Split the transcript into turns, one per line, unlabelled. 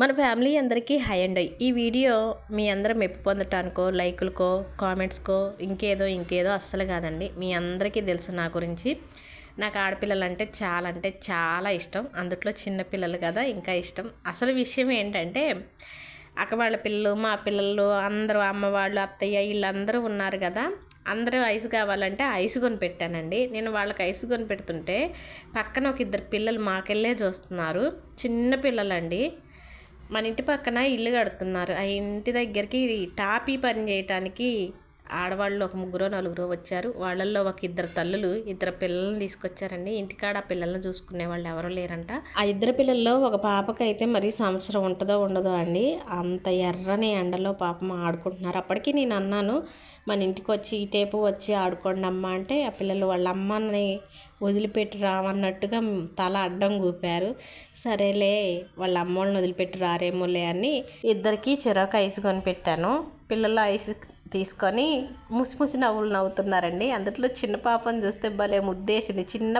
మన ఫ్యామిలీ అందరికీ హాయ్ అండి. ఈ వీడియో మీ అందరం మెప్పు పొందటానికో లైకులకో కామెంట్స్కో ఇంకేదో ఇంకేదో అస్సలు కాదండి. మీ అందరికీ తెలుసు నా గురించి. నాకు ఆడపిల్లలు అంటే చాలా అంటే చాలా ఇష్టం. అందుట్లో చిన్నపిల్లలు కదా ఇంకా ఇష్టం. అసలు విషయం ఏంటంటే అక్క వాళ్ళ పిల్లలు మా పిల్లలు అందరూ అమ్మ వాళ్ళు అత్తయ్య వీళ్ళందరూ ఉన్నారు కదా. అందరూ ఐస్ కావాలంటే ఐస్ కొని పెట్టానండి. నేను వాళ్ళకి ఐస్ కొని పెడుతుంటే పక్కన ఒక ఇద్దరు పిల్లలు మాకెళ్ళే చూస్తున్నారు. చిన్న పిల్లలండి. మన ఇంటి పక్కన ఇల్లు కడుతున్నారు. ఆ ఇంటి దగ్గరికి టాపీ పని చేయటానికి ఆడవాళ్ళు ఒక ముగ్గురు నలుగురు వచ్చారు. వాళ్ళల్లో ఒక ఇద్దరు తల్లులు ఇద్దరు పిల్లల్ని తీసుకొచ్చారండి. ఇంటికాడ ఆ పిల్లల్ని చూసుకునే వాళ్ళు ఎవరు లేరంట. ఆ ఇద్దరు పిల్లల్లో ఒక పాపకైతే మరి సంవత్సరం ఉంటుందో ఉండదో అండి. అంత ఎర్రని ఎండలో పాపం ఆడుకుంటున్నారు. అప్పటికి నేను అన్నాను మన ఇంటికి వచ్చి ఈ టేపు వచ్చి ఆడుకోండి అమ్మ అంటే ఆ పిల్లలు వాళ్ళ అమ్మని వదిలిపెట్టి రావన్నట్టుగా తల అడ్డం కూపారు సరేలే వాళ్ళ అమ్మోళ్ళని వదిలిపెట్టి రారేమోలే అని ఇద్దరికి చిరాకు ఐస్ కొని పెట్టాను. పిల్లల ఐస్ తీసుకొని ముసి ముసి నవ్వులు నవ్వుతున్నారండి. అందులో చిన్న పాపను చూస్తే భలే ముద్దేసింది. చిన్న